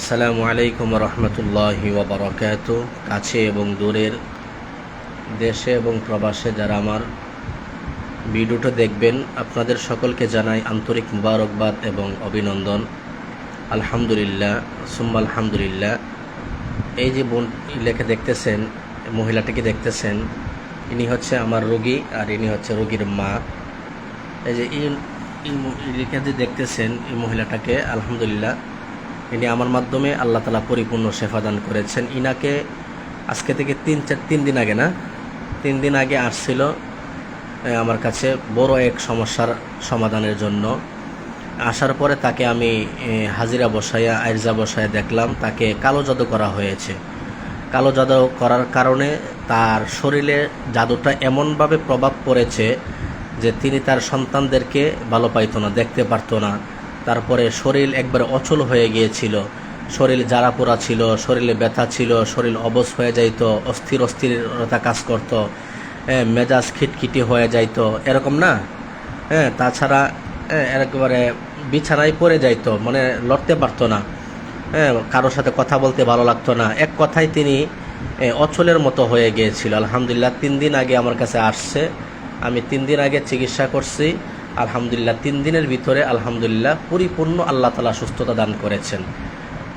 আসসালামু আলাইকুম রহমতুল্লাহি ওবরাকাত কাছে এবং দূরের দেশে এবং প্রবাসে যারা আমার ভিডিওটা দেখবেন, আপনাদের সকলকে জানাই আন্তরিক মুবারকবাদ এবং অভিনন্দন। আলহামদুলিল্লাহ, সুম্মা আলহামদুলিল্লাহ। এই যে বোন লেখে দেখতেছেন, মহিলাটিকে দেখতেছেন, ইনি হচ্ছে আমার রোগী আর ইনি হচ্ছে রোগীর মা। এই যে এই লেখে যে দেখতেছেন, এই মহিলাটাকে, আলহামদুলিল্লাহ। ইনি আমার মাধ্যমে আল্লাহ তালা পরিপূর্ণ সেফাদান করেছেন। ইনাকে আজকে থেকে তিন চার, তিন দিন আগে না, তিন দিন আগে আসছিল আমার কাছে বড় এক সমস্যার সমাধানের জন্য। আসার পরে তাকে আমি হাজিরা বসাইয়া, আইরজা বসাইয়া দেখলাম, তাকে কালো জাদু করা হয়েছে। কালো জাদু করার কারণে তার শরীরে জাদুটা এমনভাবে প্রভাব পড়েছে যে তিনি তার সন্তানদেরকে ভালো পাইতো না, দেখতে পারতো না। তারপরে শরীর একবারে অচল হয়ে গিয়েছিল। শরীর জারা পোড়া ছিল, শরীরে ব্যথা ছিল, শরীর অবশ হয়ে যাইত, অস্থির অস্থিরতা কাজ করতো মেজাজ খিটখিটি হয়ে যাইত, এরকম না? হ্যাঁ তাছাড়া একেবারে বিছানায় পড়ে যাইতো মানে লড়তে পারতো না। হ্যাঁ কারোর সাথে কথা বলতে ভালো লাগতো না। এক কথায় তিনি অচলের মতো হয়ে গিয়েছিল। আলহামদুলিল্লাহ, তিন দিন আগে আমার কাছে আসছে। আমি তিন দিন আগে চিকিৎসা করছি। আলহামদুলিল্লাহ তিন দিনের ভিতরে আলহামদুলিল্লাহ পরিপূর্ণ আল্লাহ তালা সুস্থতা দান করেছেন।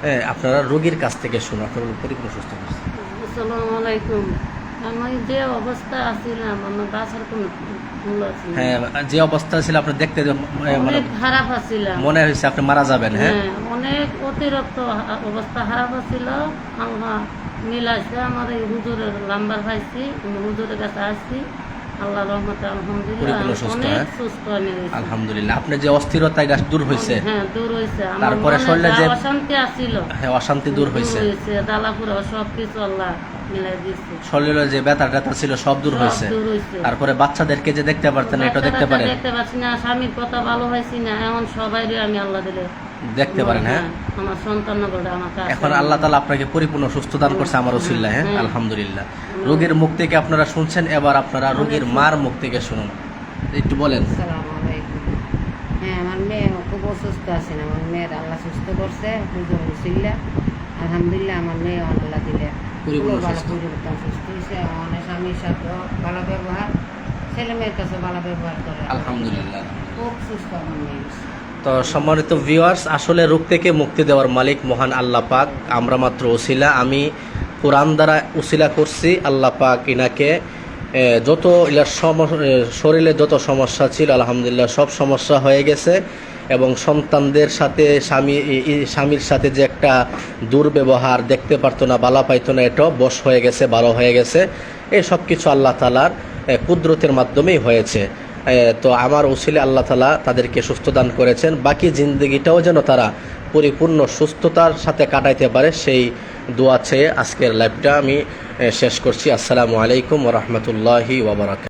হ্যাঁ আপনারা রোগীর কাছ থেকে শুনুন আপনারা পরিপূর্ণ সুস্থ আসসালামু আলাইকুম। যে অবস্থা। হ্যাঁ যে অবস্থা ছিল আপনি দেখতে মানে অনেক খারাপ আছিলাম মনে হয়েছে আপনি মারা যাবেন হ্যাঁ? হ্যাঁ অনেক অতিরিক্ত অবস্থা খারাপ আল্লাহ মিলাইছে আমার এই হুজুরের নাম্বার পাইছি হুজুরের কাছে আসছি। আল্লাহ রহমতে আলহামদুলিল্লাহ অনেক হ্যাঁ? সুস্থ আমি আলহামদুলিল্লাহ আপনি যে অস্থিরতা এটা দূর হয়েছে হ্যাঁ দূর হয়েছে। তারপরে শরীরে যে- অশান্তি আসছিল হ্যাঁ অশান্তি দূর হয়েছে। দালাপুরা সব কিছু আল্লাহ শরীরে যে ব্যথা ছিল সব দূর হয়েছে। তারপরে বাচ্চাদেরকে যে দেখতে পারতেন এটা দেখতে পারেন? দেখতে পাচ্ছি না স্বামীর কথা ভালো হয়েছি না এমন সবাই আমি আল্লাহ দিলে দেখতে পারেন হ্যাঁ? আমার সন্তান বলে আমার কাছে এখন আল্লাহ তালা আপনাকে পরিপূর্ণ সুস্থ দান করছে আমার ওসিল্লা হ্যাঁ? আলহামদুলিল্লাহ। রোগীর মুখ থেকে আপনারা শুনছেন এবার আপনারা রোগীর মার মুখ থেকে শুনুন। একটু বলেন। আসসালামু আলাইকুম। হ্যাঁ আমার মেয়ে খুব অসুস্থ আছেন আমার মেয়ের আল্লাহ সুস্থ করছে আলহামদুলিল্লাহ আমার মেয়ে আল্লাহ দিলে। সুস্থ। পরিবর্তন সুস্থ হয়েছে অনেক স্বামীর সাথেও ভালো ব্যবহার ছেলে মেয়ের কাছে ভালো ব্যবহার করে। আলহামদুলিল্লাহ। খুব সুস্থ আমার মেয়ে। তো সম্মানিত ভিউয়ার্স আসলে রোগ থেকে মুক্তি দেওয়ার মালিক মহান আল্লাহ পাক। আমরা মাত্র ওসিলা আমি কোরআন দ্বারা উসিলা করছি, আল্লাহ পাক ইনাকে যত ইলার শরীরে যত সমস্যা ছিল, আলহামদুলিল্লাহ সব সমস্যা হয়ে গেছে এবং সন্তানদের সাথে, স্বামী স্বামীর সাথে যে একটা দুর্ব্যবহার দেখতে পারতো না, বালা পাইতো না, এটাও বশ হয়ে গেছে ভালো হয়ে গেছে। এই সব কিছু আল্লাহ তালার কুদরতের মাধ্যমেই হয়েছে। তো আমার উসিলে আল্লাহ তালা তাদেরকে সুস্থ দান করেছেন। বাকি জিন্দগিটাও যেন তারা পরিপূর্ণ সুস্থতার সাথে কাটাইতে পারে, সেই দোয়া চেয়ে আজকের লাইভটা আমি শেষ করছি। আসসালামু আলাইকুম রহমতুল্লাহি ওবরাকাত